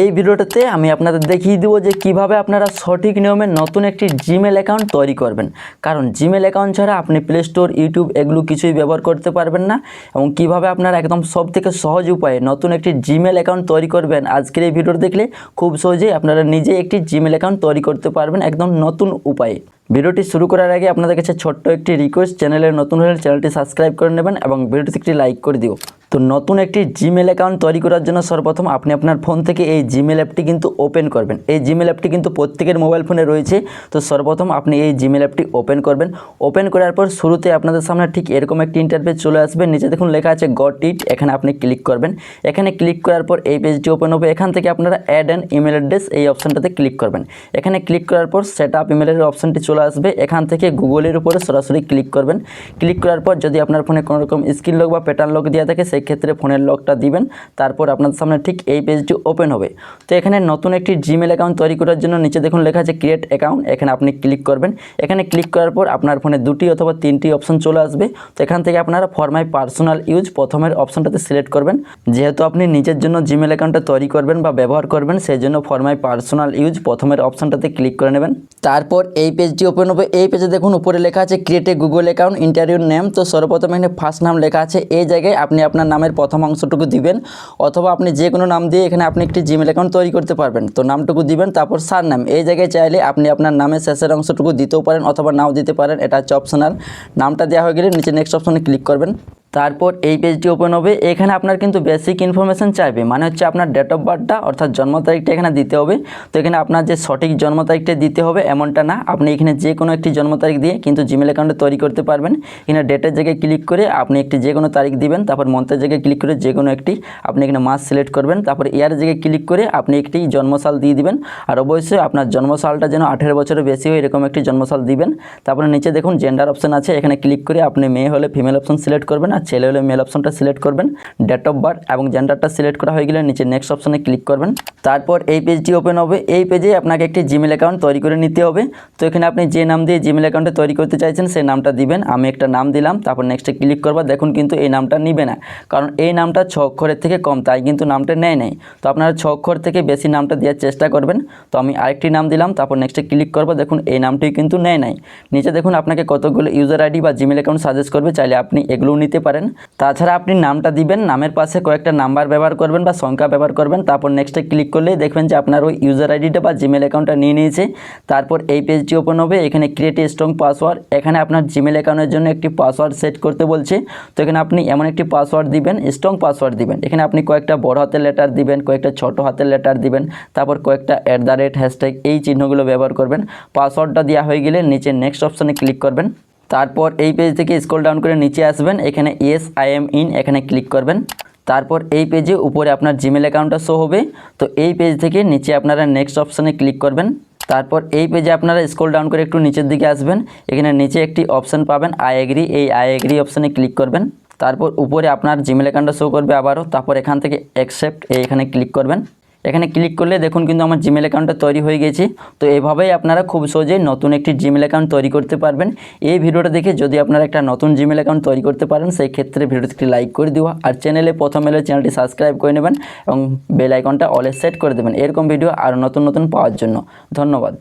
এই ভিডিওটাতে আমি আপনাদের দেখিয়ে দেবো যে কীভাবে আপনারা সঠিক নিয়মে নতুন একটি জিমেল অ্যাকাউন্ট তৈরি করবেন। কারণ জিমেল অ্যাকাউন্ট ছাড়া আপনি প্লে স্টোর ইউটিউব এগুলো কিছুই ব্যবহার করতে পারবেন না এবং কীভাবে আপনারা একদম সব থেকে সহজ উপায়ে নতুন একটি জিমেল অ্যাকাউন্ট তৈরি করবেন আজকের এই ভিডিও দেখলে খুব সহজেই আপনারা নিজে একটি জিমেল অ্যাকাউন্ট তৈরি করতে পারবেন একদম নতুন উপায়ে। ভিডিওটি শুরু করার আগে আপনাদের কাছে ছোট্ট একটি রিকোয়েস্ট চ্যানেলে নতুন হলে চ্যানেলটি সাবস্ক্রাইব করে নেবেন এবং ভিডিওটিতে একটি লাইক করে দিও। তো নতুন একটি জিমেল অ্যাকাউন্ট তৈরি করার জন্য সর্বপ্রথম আপনি আপনার ফোন থেকে এই জিমেল অ্যাপটি কিন্তু ওপেন করবেন। এই জিমেল অ্যাপটি কিন্তু প্রত্যেকের মোবাইল ফোনে রয়েছে, তো সর্বপ্রথম আপনি এই জিমেল অ্যাপটি ওপেন করবেন। ওপেন করার পর শুরুতে আপনাদের সামনে ঠিক এরকম একটি ইন্টারফেস চলে আসবে, নিচে দেখুন লেখা আছে গট ইট এখানে আপনি ক্লিক করবেন। এখানে ক্লিক করার পর এই পেজটি ওপেন হবে, এখান থেকে আপনারা অ্যাড অ্যান্ড ইমেল অ্যাড্রেস এই অপশানটাতে ক্লিক করবেন। এখানে ক্লিক করার পর সেট আপ ইমেলের অপশানটি চলে আসবে, এখান থেকে গুগলের উপরে সরাসরি ক্লিক করবেন। ক্লিক করার পর যদি আপনার ফোনে কোনো রকম স্ক্রিন লক বা প্যাটার্ন লক দেওয়া থাকে সেই ক্ষেত্রে ফোনের লকটা দিবেন। তারপর আপনাদের সামনে ঠিক এই পেজটি ওপেন হবে। তো এখানে নতুন একটি জিমেল অ্যাকাউন্ট তৈরি করার জন্য নিচে দেখুন লেখা আছে ক্রিয়েট অ্যাকাউন্ট এখানে আপনি ক্লিক করবেন। এখানে ক্লিক করার পর আপনার ফোনে দুটি অথবা তিনটি অপশন চলে আসবে। তো এখান থেকে আপনারা ফর মাই পার্সোনাল ইউজ প্রথমের অপশনটাতে সিলেক্ট করবেন। যেহেতু আপনি নিজের জন্য জিমেল অ্যাকাউন্টটা তৈরি করবেন বা ব্যবহার করবেন, সেই জন্য ফর মাই পার্সোনাল ইউজ প্রথমের অপশনটাতে ক্লিক করে নেবেন। তারপর এই পেজটি ওপেন হবে। এই পেজে দেখুন, উপরে লেখা আছে create a Google account enter your name তো সর্বপ্রথম এখানে ফার্স্ট নাম লেখা আছে। এই জায়গায় আপনি আপনার নামের প্রথম অংশটুকু দিবেন। অথবা আপনি যে কোনো নাম দিয়ে এখানে আপনি একটি জিমেল অ্যাকাউন্ট তৈরি করতে পারবেন। তো নামটুকু দিবেন, তারপর সার নাম এই জায়গায় চাইলে আপনি আপনার নামের শেষের অংশটুকু দিতেও পারেন অথবা নাও দিতে পারেন। এটা হচ্ছে অপশনাল নামটা দেওয়া হয়ে গেলে নিচে নেক্সট অপশনে ক্লিক করবেন। তারপর এই পেজটি ওপেন হবে। এখানে আপনার কিন্তু বেসিক ইনফরমেশান চাইবে মানে হচ্ছে আপনার ডেট অফ বার্থটা অর্থাৎ জন্ম তারিখটা এখানে দিতে হবে। তো এখানে আপনার যে সঠিক জন্ম তারিখটা দিতে হবে এমনটা না। আপনি এখানে যে কোনো একটি জন্ম তারিখ দিয়ে কিন্তু জিমেল অ্যাকাউন্টে তৈরি করতে পারবেন। এখানে ডেটের জায়গায় ক্লিক করে আপনি একটি যে কোনো তারিখ দিবেন, তারপর মন্থের জায়গায় ক্লিক করে যে কোনো একটি আপনি এখানে মাস সিলেক্ট করবেন, তারপর ইয়ারের জায়গায় ক্লিক করে আপনি একটি জন্মসাল দিয়ে দিবেন। আর অবশ্যই আপনার জন্মসালটা যেন আঠেরো বছরের বেশি হয়, এরকম একটি জন্মসাল দিবেন। তারপরে নিচে দেখুন জেন্ডার অপশন আছে, এখানে ক্লিক করে আপনি মেয়ে হলে ফিমেল অপশন সিলেক্ট করবেন। আর ছেলে হলে মেল অপশনটা সিলেক্ট করবেন ডেট অফ বার্থ এবং জেন্ডারটা সিলেক্ট করা হয়ে গেলে নিচে নেক্সট অপশনে ক্লিক করবেন। তারপর এই পেজটি ওপেন হবে। এই পেজে আপনাকে একটি জিমেল অ্যাকাউন্ট তৈরি করে নিতে হবে। তো এখানে আপনি যে নাম দিয়ে জিমেল অ্যাকাউন্টে তৈরি করতে চাইছেন, সেই নামটা দিবেন। আমি একটা নাম দিলাম, তারপর নেক্সটে ক্লিক করবা। দেখুন কিন্তু এই নামটা নিবে না। কারণ এই নামটা ছ অক্ষরের থেকে কম, তাই কিন্তু নামটা নেয় নেই। তো আপনারা ছ অক্ষর থেকে বেশি নামটা দেওয়ার চেষ্টা করবেন। তো আমি আরেকটি নাম দিলাম, তারপর নেক্সটে ক্লিক করব। দেখুন এই নামটি কিন্তু নেয় নাই। নিচে দেখুন আপনাকে কতগুলো ইউজার আইডি বা জিমেল অ্যাকাউন্ট সাজেস্ট করবে। চাইলে আপনি এগুলোও নিতে পারেন। তাছাড়া আপনি নামটা দিবেন, নামের পাশে কয়েকটা নাম্বার ব্যবহার করবেন বা সংখ্যা ব্যবহার করবেন, তারপর নেক্সটে ক্লিক করলেই দেখবেন যে আপনার ওই ইউজার আইডিটা বা জিমেল অ্যাকাউন্টটা নিয়ে নিয়েছে। তারপর এই পেজটি ওপেন হবে, এখানে ক্রিয়েট স্ট্রং পাসওয়ার্ড এখানে আপনার জিমেল অ্যাকাউন্টের জন্য একটি পাসওয়ার্ড সেট করতে বলছে। তো এখানে আপনি এমন একটি পাসওয়ার্ড দিবেন স্ট্রং পাসওয়ার্ড দিবেন। এখানে আপনি কয়েকটা বড় হাতের লেটার দিবেন, কয়েকটা ছোট হাতের লেটার দিবেন, তারপর কয়েকটা অ্যাট দ্য রেট হ্যাশট্যাগ এই চিহ্নগুলো ব্যবহার করবেন। পাসওয়ার্ডটা দেওয়া হয়ে গেলে নিচে নেক্সট অপশানে ক্লিক করবেন। তারপর এই পেজ থেকে স্ক্রল ডাউন করে নিচে আসবেন, এখানে ইয়েস আই এম ইন এখানে ক্লিক করবেন। তারপর এই পেজে উপরে আপনার জিমেল অ্যাকাউন্টটা শো হবে। তো এই পেজ থেকে নিচে আপনারা নেক্সট অপশানে ক্লিক করবেন। তারপর এই পেজে আপনারা স্ক্রল ডাউন করে একটু নিচের দিকে আসবেন। এখানে নিচে একটি অপশান পাবেন আই এগ্রি এই আই এগ্রি অপশানে ক্লিক করবেন। তারপর উপরে আপনার জিমেল অ্যাকাউন্টটা শো করবে আবারও। তারপর এখান থেকে অ্যাকসেপ্ট এখানে ক্লিক করবেন। এখানে ক্লিক করলে দেখুন কিন্তু আমার জিমেল অ্যাকাউন্টটা তৈরি হয়ে গেছে। তো এভাবেই আপনারা খুব সহজেই নতুন একটি জিমেল অ্যাকাউন্ট তৈরি করতে পারবেন। এই ভিডিওটা দেখে যদি আপনারা একটা নতুন জিমেল অ্যাকাউন্ট তৈরি করতে পারেন, সেই ক্ষেত্রে ভিডিওটি একটি লাইক করে দেওয়া আর চ্যানেলে প্রথম এলে চ্যানেলটি সাবস্ক্রাইব করে নেবেন এবং বেল আইকনটা অলে সেট করে দেবেন। এরকম ভিডিও আরও নতুন নতুন পাওয়ার জন্য। ধন্যবাদ।